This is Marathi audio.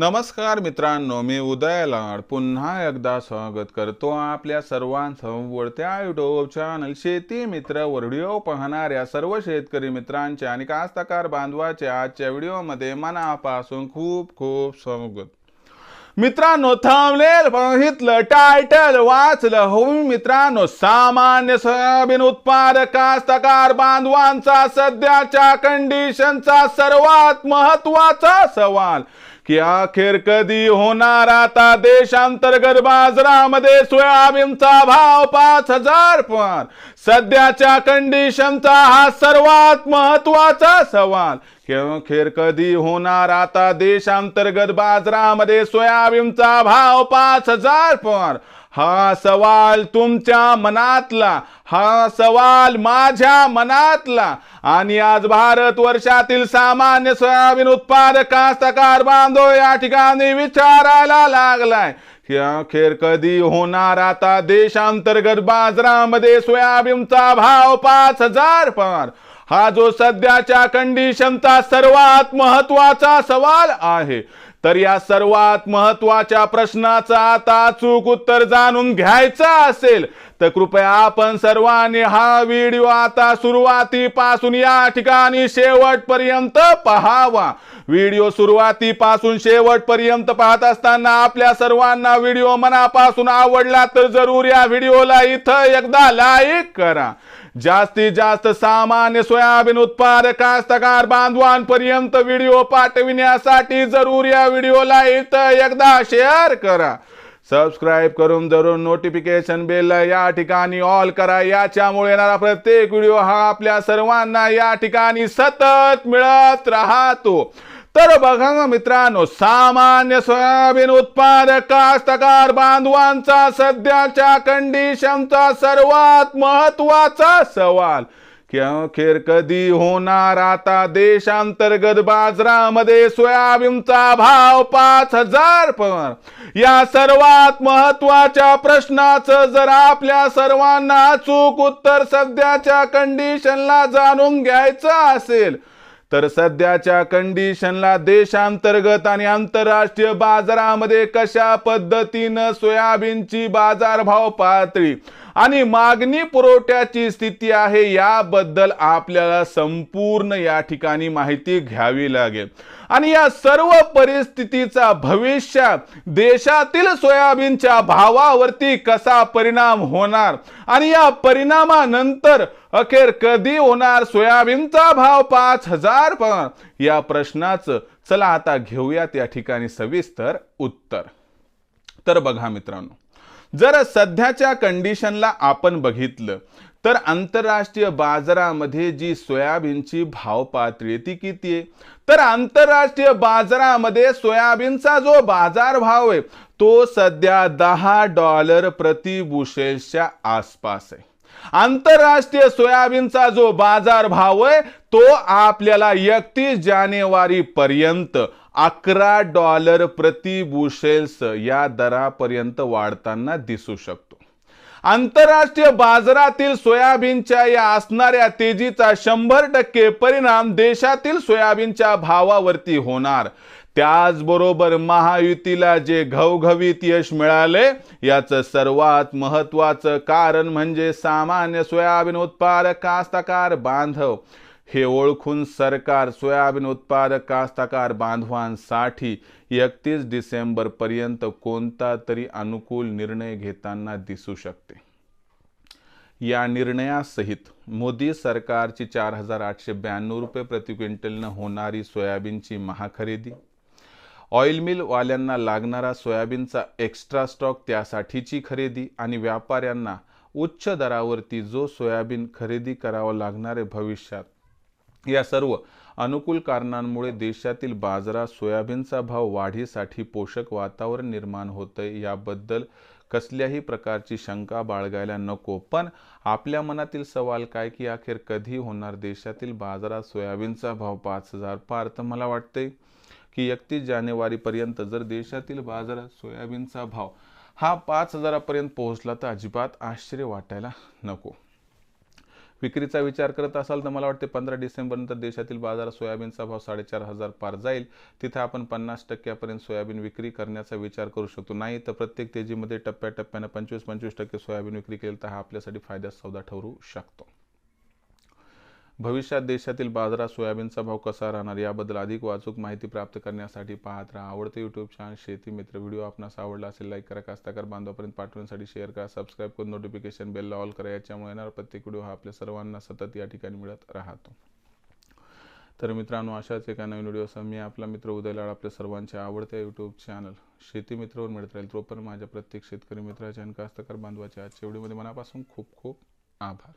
नमस्कार मित्रांनो मी उदय लाड. पुन्हा एकदा स्वागत करतो आपल्या सर्वांसह वळत्या युट्यूब चॅनल शेती मित्र व्हिडिओ पाहणाऱ्या सर्व शेतकरी मित्रांचे आणि कास्तकार बांधवाचे आजच्या व्हिडिओमध्ये मनापासून खूप खूप स्वागत. मित्रांनो थांबलेल बघितलं टायटल वाचलं. हो मित्रांनो सामान्य सोयाबीन उत्पादक कास्तकार बांधवांचा सध्याच्या कंडिशनचा सर्वात महत्त्वाचा सवाल. की अखेर कधी होणार आता देशांतर्गत बाजारामध्ये सोयाबीनचा भाव पाच हजार पण. सध्याच्या कंडिशनचा हा सर्वात महत्त्वाचा सवाल. खेर कधी होणार आता देशांतर्गत बाजारामध्ये सोयाबीनचा भाव पाच हजार पण. हा सवाल तुमच्या मनातला हा सवाल माझ्या मनातला. आणि आज भारत वर्षातील सामान्य सोयाबीन उत्पादक कास्तकार बांधव या ठिकाणी विचारायला लागलाय. अखेर कधी होणार आता देशांतर्गत बाजारामध्ये सोयाबीनचा भाव पाच हजार पण हा जो सध्याच्या कंडिशनचा सर्वात महत्त्वाचा सवाल आहे तर या सर्वात महत्त्वाच्या प्रश्नाचं आता अचूक उत्तर जाणून घ्यायचं असेल तर कृपया आपण सर्वांनी हा व्हिडिओ आता सुरुवातीपासून या ठिकाणी शेवटपर्यंत पहावा. व्हिडिओ सुरुवातीपासून शेवटपर्यंत पाहत असताना आपल्या सर्वांना व्हिडिओ मनापासून आवडला तर जरूर या व्हिडिओला इथं एकदा लाईक करा. जास्तीत जास्त सामान्य सोयाबीन उत्पादक कास्तकार बांधवांपर्यंत व्हिडिओ पाठविण्यासाठी जरूर या व्हिडिओला इथं एकदा शेअर करा. सबस्क्राईब करून जरूर नोटिफिकेशन बेल या ठिकाणी ऑल करा. याच्यामुळे येणारा प्रत्येक व्हिडिओ हा आपल्या सर्वांना या ठिकाणी सतत मिळत राहतो. तर बघा ना मित्रांनो सामान्य सोयाबीन उत्पादक कास्तकार बांधवांचा सध्याच्या कंडिशनचा सर्वात महत्त्वाचा सवाल की अखेर कधी होणार आता देशांतर्गत बाजारामध्ये सोयाबीनचा भाव पाच हजार पण या सर्वात महत्त्वाच्या प्रश्नाचं जर आपल्या सर्वांना अचूक उत्तर सध्याच्या कंडिशनला जाणून घ्यायचं असेल तर सध्याच्या कंडिशनला देशांतर्गत आणि आंतरराष्ट्रीय बाजारामध्ये कशा पद्धतीनं सोयाबीनची बाजारभाव पातळी आणि मागणी पुरवठ्याची स्थिती आहे याबद्दल आपल्याला संपूर्ण या ठिकाणी माहिती घ्यावी लागेल. आणि या सर्व परिस्थितीचा भविष्यात देशातील सोयाबीनच्या भावावरती कसा परिणाम होणार? आणि या परिणामानंतर अखेर कधी होणार सोयाबीनचा भाव पाच हजार या प्रश्नाचं चला आता घेऊयात या ठिकाणी सविस्तर उत्तर. तर बघा मित्रांनो जर सध्याच्या कंडिशनला आपण बघितलं तर आंतरराष्ट्रीय बाजारामध्ये जी सोयाबीनची भाव पातळी आहे ती किती आहे? तर आंतरराष्ट्रीय बाजारामध्ये सोयाबीनचा जो बाजार भाव आहे तो सध्या दहा डॉलर प्रति बुशेलच्या आसपास आहे. आंतरराष्ट्रीय सोयाबीनचा जो बाजार भाव आहे तो आपल्याला एकतीस जानेवारी पर्यंत अकरा डॉलर प्रति बुशेल्स या दरापर्यंत वाढताना दिसू शकतो. आंतरराष्ट्रीय बाजारातील सोयाबीनच्या या असणाऱ्या तेजीचा शंभर टक्के परिणाम देशातील सोयाबीनच्या भावावरती होणार. त्याचबरोबर महायुतीला जे घवघवीत यश मिळाले याचं सर्वात महत्वाचं कारण म्हणजे सामान्य सोयाबीन उत्पादक कास्तकार बांधव. हे ओळखून सरकार सोयाबीन उत्पादक कास्तकार बांधवांसाठी एकतीस डिसेंबर पर्यंत कोणता तरी अनुकूल निर्णय घेताना दिसू शकते. या निर्णयासहित मोदी सरकारची चार हजार आठशे ब्याण्णव रुपये प्रति क्विंटलनं होणारी सोयाबीनची महाखरेदी ऑइल मिलवाल्यांना लागणारा सोयाबीनचा एक्स्ट्रा स्टॉक त्यासाठीची खरेदी आणि व्यापाऱ्यांना उच्च दरावरती जो सोयाबीन खरेदी करावा लागणार आहे भविष्यात या सर्व अनुकूल कारणांमुळे देशातील बाजारात सोयाबीनचा भाव वाढीसाठी पोषक वातावरण निर्माण होतंय. याबद्दल कसल्याही प्रकारची शंका बाळगायला नको. पण आपल्या मनातील सवाल काय की अखेर कधी होणार? देशातील बाजारात सोयाबीनचा भाव पाच हजार पार. तर मला वाटते की एकतीस जानेवारीपर्यंत जर देशातील बाजारात सोयाबीनचा भाव हा पाच हजारापर्यंत पोहोचला तर अजिबात आश्चर्य वाटायला नको. विक्रीचा विचार करत असाल तर मला वाटते पंधरा डिसेंबरनंतर देशातील बाजारात सोयाबीनचा भाव साडेचार हजार पार जाईल. तिथे आपण पन्नास टक्क्यापर्यंत सोयाबीन विक्री करण्याचा विचार करू शकतो. नाही तर प्रत्येक तेजीमध्ये टप्प्याटप्प्यानं पंचवीस पंचवीस टक्के सोयाबीन विक्री केली तर हा आपल्यासाठी फायद्यात सौदा ठरू शकतो. भविष्यात देशातील बाजारात सोयाबीनचा भाव कसा राहणार याबद्दल अधिक वाचूक माहिती प्राप्त करण्यासाठी पाहत राहा. आवडते यूट्यूब चॅनल शेती मित्र व्हिडिओ आपणास आवडला असेल लाईक करा. कास्ताकार बांधवापर्यंत पाठवण्यासाठी शेअर करा. सबस्क्राईब करून नोटिफिकेशन बेलला ऑल करा. याच्यामुळे येणार प्रत्येक व्हिडिओ हा आपल्या सर्वांना सतत या ठिकाणी मिळत राहतो. तर मित्रांनो अशाच एका नवीन व्हिडिओसह मी आपला मित्र उदयलाड आपल्या सर्वांच्या आवडत्या यूट्यूब चॅनल शेती मित्रवर मिळत राहील. तो पण माझ्या प्रत्येक शेतकरी मित्राच्या आणि कास्तकार बांधवाच्या आजच्या व्हिडिओमध्ये मनापासून खूप खूप आभार.